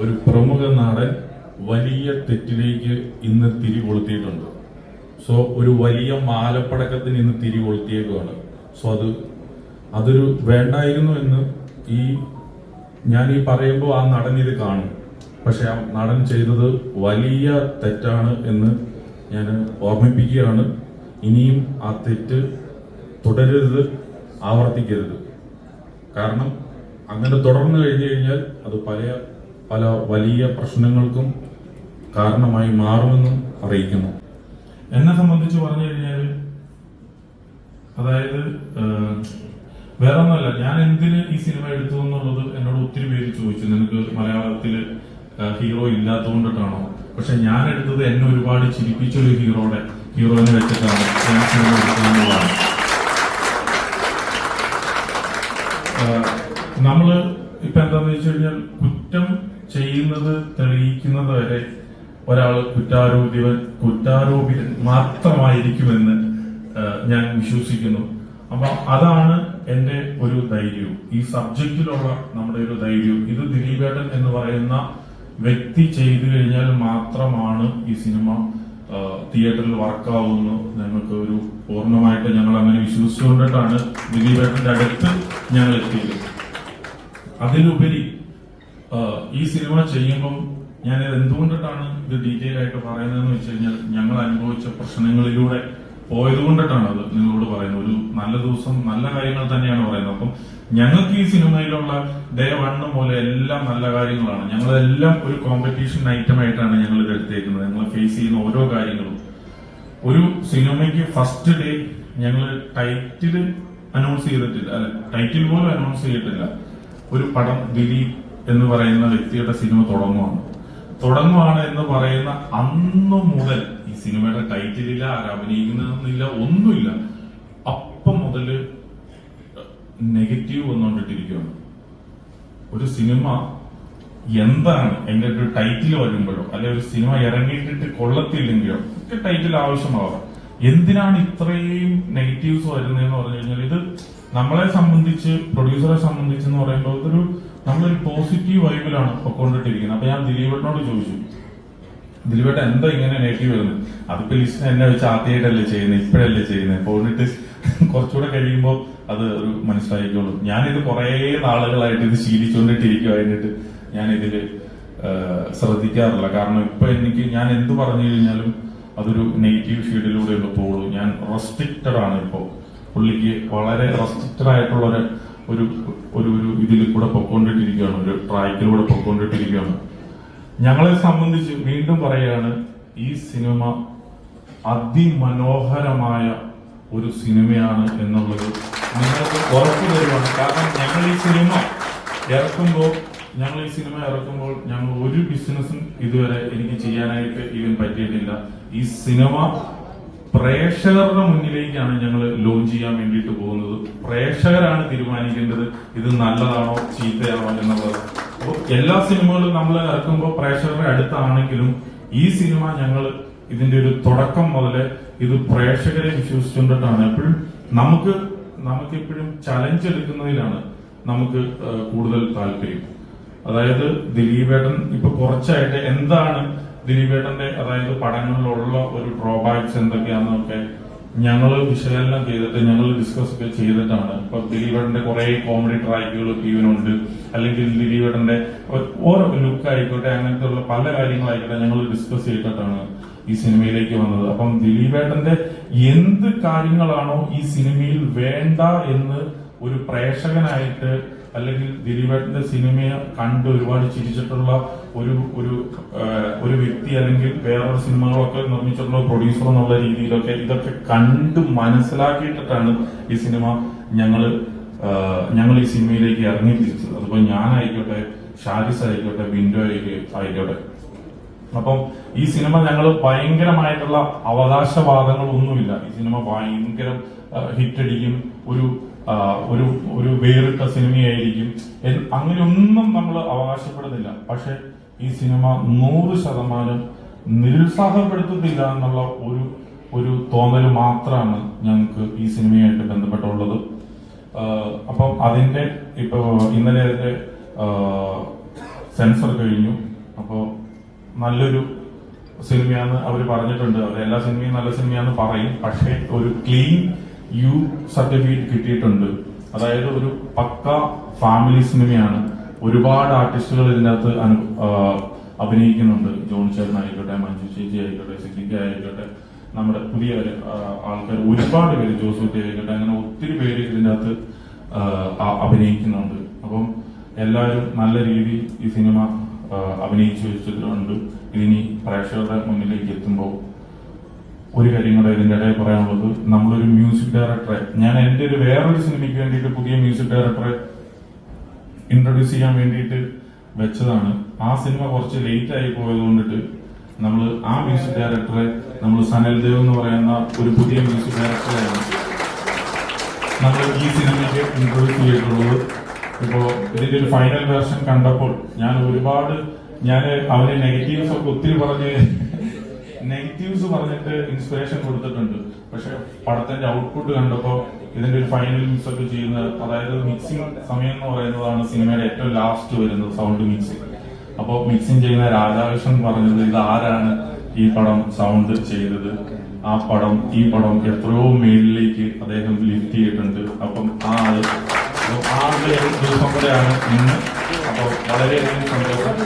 ഒരു പ്രമുഖ നാടൻ വലിയ തെറ്റിലേക്ക് ഇന്ന് തിരികൊളുത്തിയിട്ടുണ്ട്. സോ ഒരു വലിയ മാലപ്പടക്കത്തിന് ഇന്ന് തിരികൊളുത്തിയേക്കുവാണ്. സോ അത് അതൊരു വേണ്ടായിരുന്നു എന്ന് ഈ ഞാൻ ഈ പറയുമ്പോൾ ആ നടൻ ഇത് കാണും. പക്ഷെ ആ നടൻ ചെയ്തത് വലിയ തെറ്റാണ് എന്ന് ഞാൻ ഓർമ്മിപ്പിക്കുകയാണ്. ഇനിയും ആ തെറ്റ് തുടരരുത് ആവർത്തിക്കരുത്. കാരണം അങ്ങനെ തുടർന്നു കഴിഞ്ഞു കഴിഞ്ഞാൽ അത് പല പല വലിയ പ്രശ്നങ്ങൾക്കും കാരണമായി മാറുമെന്നും അറിയിക്കുന്നു. എന്നെ സംബന്ധിച്ച് പറഞ്ഞു കഴിഞ്ഞാൽ അതായത് വേറെ ഒന്നുമല്ല ഞാൻ എന്തിന് ഈ സിനിമ എടുത്തു എന്നുള്ളത് എന്നോട് ഒത്തിരി പേര് ചോദിച്ചു. നിനക്ക് മലയാളത്തിൽ ഹീറോ ഇല്ലാത്തതുകൊണ്ടിട്ടാണോ? പക്ഷെ ഞാൻ എടുത്തത് എന്നെ ഒരുപാട് ചിരിപ്പിച്ചൊരു ഹീറോയുടെ ഹീറോയിനെ വെച്ചിട്ടാണ് ഞാൻ സിനിമ എടുത്തതെന്നുള്ളതാണ് നമ്മൾ ഇപ്പൊ എന്താന്ന് വെച്ച് കഴിഞ്ഞാൽ കുറ്റം ചെയ്യുന്നത് തെളിയിക്കുന്നത് വരെ ഒരാൾ കുറ്റാരോപിതൻ കുറ്റാരോപിതൻ മാത്രമായിരിക്കുമെന്ന് ഞാൻ വിശ്വസിക്കുന്നു. അപ്പൊ അതാണ് എന്റെ ഒരു ധൈര്യവും. ഈ സബ്ജക്റ്റിലുള്ള നമ്മുടെ ഒരു ധൈര്യവും. ഇത് ദിലീപേട്ടൻ എന്ന് പറയുന്ന വ്യക്തി ചെയ്തു കഴിഞ്ഞാൽ മാത്രമാണ് ഈ സിനിമ തിയേറ്ററിൽ വർക്കാവുന്നു. ഞങ്ങൾക്ക് ഒരു പൂർണമായിട്ട് ഞങ്ങൾ അങ്ങനെ വിശ്വസിച്ചുകൊണ്ടിട്ടാണ് ദിലീപേട്ടന്റെ അടുത്ത് ഞങ്ങൾ എത്തിയത്. അതിലുപരി ഈ സിനിമ ചെയ്യുമ്പം ഞാൻ എന്തുകൊണ്ടിട്ടാണ് ഇത് ഡീറ്റെയിൽ ആയിട്ട് പറയുന്നതെന്ന് വെച്ച് കഴിഞ്ഞാൽ ഞങ്ങൾ അനുഭവിച്ച പ്രശ്നങ്ങളിലൂടെ പോയത് കൊണ്ടിട്ടാണ് അത് നിങ്ങളോട് പറയുന്നത്. ഒരു നല്ല ദിവസം നല്ല കാര്യങ്ങൾ തന്നെയാണ് പറയുന്നത്. അപ്പം ഞങ്ങൾക്ക് ഈ സിനിമയിലുള്ള ഡേ വണ്ണ് പോലെ എല്ലാം നല്ല കാര്യങ്ങളാണ്. ഞങ്ങളെല്ലാം ഒരു കോമ്പറ്റീഷൻ ഐറ്റം ആയിട്ടാണ് ഞങ്ങൾ എടുത്തേക്കുന്നത്. ഞങ്ങൾ ഫേസ് ചെയ്യുന്ന ഓരോ കാര്യങ്ങളും. ഒരു സിനിമയ്ക്ക് ഫസ്റ്റ് ഡേ ഞങ്ങൾ ടൈറ്റിൽ അനൗൺസ് ചെയ്തിട്ടില്ല. അല്ല ടൈറ്റിൽ പോലും അനൗൺസ് ചെയ്തിട്ടില്ല. ഒരു പടം ദിലീപ് എന്ന് പറയുന്ന വ്യക്തിയുടെ സിനിമ തുടങ്ങുവാണ്. തുടങ്ങുവാണ് എന്ന് പറയുന്ന അന്ന് മുതൽ ഈ സിനിമയുടെ ടൈറ്റിലില്ല അഭിനയിക്കുന്നതെന്നില്ല ഒന്നുമില്ല. അപ്പം മുതൽ നെഗറ്റീവ് വന്നുകൊണ്ടിട്ടിരിക്കുകയാണ് ഒരു സിനിമ എന്താണ് എന്റെ ഒരു ടൈറ്റിൽ വരുമ്പോഴോ അല്ലെ ഒരു സിനിമ ഇറങ്ങിയിട്ടിട്ട് കൊള്ളത്തില്ലെങ്കിലോ ഒക്കെ ടൈറ്റിൽ ആവശ്യമാവാം. എന്തിനാണ് ഇത്രയും നെഗറ്റീവ്സ് വരുന്നതെന്ന് പറഞ്ഞു കഴിഞ്ഞാൽ ഇത് നമ്മളെ സംബന്ധിച്ച് പ്രൊഡ്യൂസറെ സംബന്ധിച്ച് എന്ന് പറയുമ്പോൾ ഇതൊരു നമ്മളൊരു പോസിറ്റീവ് വൈബിലാണ് പൊക്കോണ്ടിട്ടിരിക്കുന്നത്. അപ്പൊ ഞാൻ ദിലീപേട്ടനോട് ചോദിച്ചു ദിലീപേട്ട എന്താ ഇങ്ങനെ നെഗറ്റീവ് വരുന്നത് അതിപ്പോ ലിസ്റ്റ് എന്നെ വെച്ച് ആദ്യമായിട്ടല്ലേ ചെയ്യുന്നത് ഇപ്പോഴല്ലേ ചെയ്യുന്നത് പോന്നിട്ട് കുറച്ചുകൂടെ കഴിയുമ്പോൾ അത് ഒരു മനസ്സിലായിക്കോളും. ഞാനിത് കുറേ നാളുകളായിട്ട് ഇത് ശീലിച്ചുകൊണ്ടിട്ടിരിക്കുവായിട്ട് ഞാൻ ഇതിൽ ശ്രദ്ധിക്കാറില്ല. കാരണം ഇപ്പൊ എനിക്ക് ഞാൻ എന്ത് പറഞ്ഞു കഴിഞ്ഞാലും അതൊരു നെഗറ്റീവ് ഷെയ്ഡിലൂടെയുള്ള പോകുള്ളൂ ഞാൻ റെസ്ട്രിക്റ്റഡ് ആണ് ഇപ്പോൾ പുള്ളിക്ക് വളരെ റെസ്ട്രിക്റ്റഡ് ആയിട്ടുള്ള ഒരു ഒരു ഒരു ഒരു ഇതിൽ കൂടെ പൊക്കോണ്ടിട്ടിരിക്കുകയാണ്. ഒരു ട്രാക്കിലൂടെ പൊക്കോണ്ടിട്ടിരിക്കുകയാണ്. ഞങ്ങളെ സംബന്ധിച്ച് വീണ്ടും പറയുകയാണ് ഈ സിനിമ അതിമനോഹരമായ ഒരു സിനിമയാണ് എന്നുള്ളത് നിങ്ങൾക്ക് ഉറപ്പു തരുവാണ്. കാരണം ഞങ്ങൾ ഈ സിനിമ ഇറക്കുമ്പോൾ ഞങ്ങൾ ഈ സിനിമ ഇറക്കുമ്പോൾ ഞങ്ങൾ ഒരു ബിസിനസ്സും ഇതുവരെ എനിക്ക് ചെയ്യാനായിട്ട് ഈവൻ പറ്റിയിട്ടില്ല. ഈ സിനിമ പ്രേക്ഷകരുടെ മുന്നിലേക്കാണ് ഞങ്ങൾ ലോഞ്ച് ചെയ്യാൻ വേണ്ടിയിട്ട് പോകുന്നത്. പ്രേക്ഷകരാണ് തീരുമാനിക്കേണ്ടത്. ഇത് നല്ലതാണോ ചീത്തയാണോ എന്നുള്ളത്. അപ്പോൾ എല്ലാ സിനിമകളും നമ്മൾ ഇറക്കുമ്പോൾ പ്രേക്ഷകരുടെ അടുത്താണെങ്കിലും ഈ സിനിമ ഞങ്ങൾ ഇതിന്റെ ഒരു തുടക്കം മുതലേ ഇത് പ്രേക്ഷകരെ വിശ്വസിച്ചുകൊണ്ടിട്ടാണ്. എപ്പോഴും നമുക്ക് നമുക്ക് എപ്പോഴും ചലഞ്ച് എടുക്കുന്നതിലാണ് നമുക്ക് കൂടുതൽ താല്പര്യം. അതായത് ദിലീപേട്ടൻ ഇപ്പൊ കുറച്ചായിട്ട് എന്താണ് ദിലീപേട്ടന്റെ അതായത് പടങ്ങളിലുള്ള ഒരു ഡ്രോബാക്സ് എന്തൊക്കെയാണെന്നൊക്കെ ഞങ്ങൾ വിശകലനം ചെയ്തിട്ട് ഞങ്ങൾ ഡിസ്കസ് ഒക്കെ ചെയ്തിട്ടാണ്. ഇപ്പൊ ദിലീപേട്ടന്റെ കുറെ കോമഡി ട്രാക്കുകൾ ഈവനുണ്ട് അല്ലെങ്കിൽ ദിലീപേട്ടന്റെ ഓരോ ലുക്ക് ആയിക്കോട്ടെ അങ്ങനത്തെ ഉള്ള പല കാര്യങ്ങളായിക്കോട്ടെ ഞങ്ങൾ ഡിസ്കസ് ചെയ്തിട്ടാണ് ഈ സിനിമയിലേക്ക് വന്നത്. അപ്പം ദിലീപേട്ടന്റെ എന്ത് കാര്യങ്ങളാണോ ഈ സിനിമയിൽ വേണ്ട എന്ന് ഒരു പ്രേക്ഷകനായിട്ട് അല്ലെങ്കിൽ ദിലീപേട്ടന്റെ സിനിമയെ കണ്ട് ഒരുപാട് ചിരിച്ചിട്ടുള്ള ഒരു ഒരു വ്യക്തി അല്ലെങ്കിൽ വേറൊരു സിനിമകളൊക്കെ നിർമ്മിച്ചിട്ടുള്ള പ്രൊഡ്യൂസർ എന്നുള്ള രീതിയിലൊക്കെ ഇതൊക്കെ കണ്ട് മനസ്സിലാക്കിയിട്ടാണ് ഈ സിനിമ ഞങ്ങൾ ഞങ്ങൾ ഈ സിനിമയിലേക്ക് ഇറങ്ങി തിരിച്ചത് അതിപ്പോ ഞാനായിക്കോട്ടെ ഷാരിസ് ആയിക്കോട്ടെ വിൻഡോ ആയിക്കോട്ടെ. അപ്പം ഈ സിനിമ ഞങ്ങൾ ഭയങ്കരമായിട്ടുള്ള അവകാശവാദങ്ങളൊന്നുമില്ല. ഈ സിനിമ ഭയങ്കര ഹിറ്റടിക്കും ഒരു ഒരു ഒരു വേറിട്ട സിനിമയായിരിക്കും. അങ്ങനെയൊന്നും നമ്മൾ അവകാശപ്പെടുന്നില്ല. പക്ഷെ ഈ സിനിമ നൂറ് ശതമാനം നിരുത്സാഹപ്പെടുത്തുന്നില്ല എന്നുള്ള ഒരു ഒരു തോന്നൽ മാത്രമാണ് ഞങ്ങൾക്ക് ഈ സിനിമയായിട്ട് ബന്ധപ്പെട്ടുള്ളത്. അപ്പം അതിന്റെ ഇപ്പൊ ഇന്നലെ അതിന്റെ സെൻസർ കഴിഞ്ഞു. അപ്പോൾ നല്ലൊരു സിനിമയാന്ന് അവർ പറഞ്ഞിട്ടുണ്ട്. അവർ എല്ലാ സിനിമയും നല്ല സിനിമയാന്ന് പറയും. പക്ഷേ ഒരു ക്ലീൻ യു സർട്ടിഫിക്കറ്റ് കിട്ടിയിട്ടുണ്ട്. അതായത് ഒരു പക്ക ഫാമിലി സിനിമയാണ്. ഒരുപാട് ആർട്ടിസ്റ്റുകൾ ഇതിനകത്ത് അഭിനയിക്കുന്നുണ്ട്. ജോൺ ചേർന്ന് ആയിക്കോട്ടെ മഞ്ജു ചേച്ചി ആയിക്കോട്ടെ സിദ്ദിഖ ആയിക്കോട്ടെ നമ്മുടെ പുതിയ ആൾക്കാർ ഒരുപാട് പേര് ജോസൂട്ടി ആയിക്കോട്ടെ അങ്ങനെ ഒത്തിരി പേര് ഇതിനകത്ത് അഭിനയിക്കുന്നുണ്ട്. അപ്പം എല്ലാവരും നല്ല രീതിയിൽ ഈ സിനിമ അഭിനയിച്ചു വെച്ചിട്ടുണ്ട്. ഇതിനി പ്രേക്ഷകരുടെ മുന്നിലേക്ക് എത്തുമ്പോൾ ഒരു കാര്യം കൂടെ ഇതിന്റെ ഇടയിൽ പറയാനുള്ളത് നമ്മളൊരു മ്യൂസിക് ഡയറക്ടറെ ഞാൻ എന്റെ ഒരു വേറൊരു സിനിമയ്ക്ക് വേണ്ടിയിട്ട് പുതിയ മ്യൂസിക് ഡയറക്ടറെ ഇൻട്രൊഡ്യൂസ് ചെയ്യാൻ വേണ്ടിയിട്ട് വെച്ചതാണ്. ആ സിനിമ കുറച്ച് ലേറ്റ് ആയി പോയത് കൊണ്ടിട്ട് നമ്മൾ ആ മ്യൂസിക് ഡയറക്ടറെ നമ്മൾ സനൽ ദേവ് എന്ന് പറയുന്ന ഒരു പുതിയ മ്യൂസിക് ഡയറക്ടറെയാണ് നമ്മൾ ഈ സിനിമയ്ക്ക് ഇൻട്രൊഡ്യൂസ് ചെയ്തിട്ടുള്ളത്. ഇപ്പോൾ ഇതിന്റെ ഒരു ഫൈനൽ വേർഷൻ കണ്ടപ്പോൾ ഞാൻ ഒരുപാട് ഞാൻ അവന് നെഗറ്റീവ്സ് ഒക്കെ ഒത്തിരി പറഞ്ഞ് നെഗറ്റീവ്സ് പറഞ്ഞിട്ട് ഇൻസ്പിറേഷൻ കൊടുത്തിട്ടുണ്ട്. പക്ഷെ പടത്തിന്റെ ഔട്ട്പുട്ട് കണ്ടപ്പോൾ ഇതിന്റെ ഒരു ഫൈനൽ മിക്സ് ഒക്കെ ചെയ്യുന്ന അതായത് മിക്സിംഗ് സമയം എന്ന് പറയുന്നതാണ് സിനിമയുടെ ഏറ്റവും ലാസ്റ്റ് വരുന്നത് സൗണ്ട് മിക്സിംഗ് അപ്പോൾ മിക്സിംഗ് ചെയ്യുന്ന രാധാകൃഷ്ണൻ പറഞ്ഞത് ഇത് ആരാണ് ഈ പടം സൗണ്ട് ചെയ്തത്? ആ പടം ഈ പടം എത്രയോ മേലിലേക്ക് അദ്ദേഹം ലിഫ്റ്റ് ചെയ്തിട്ടുണ്ട്. അപ്പം ആ ആൾ ആ ദിവസം കൂടെയാണ് ഇന്ന്. അപ്പോൾ വളരെയധികം സന്തോഷം.